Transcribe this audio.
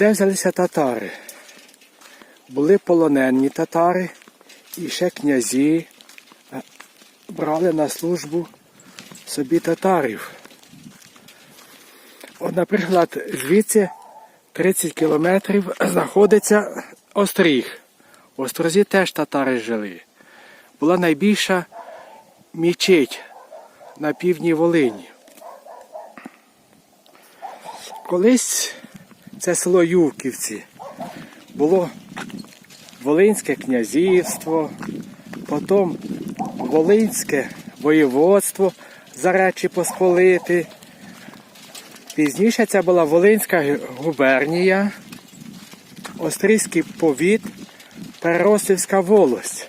Де взялися татари? Були полоненні татари і ще князі е, брали на службу собі татарів. От, наприклад, звідси 30 кілометрів знаходиться Остріг. В Острозі теж татари жили. Була найбільша мічеть на півдні Волині. Колись це село Юрківці було Волинське князівство, потім Волинське воєводство за Речі Посполити. Пізніше це була Волинська губернія, Острізький повіт, Переросівська волость.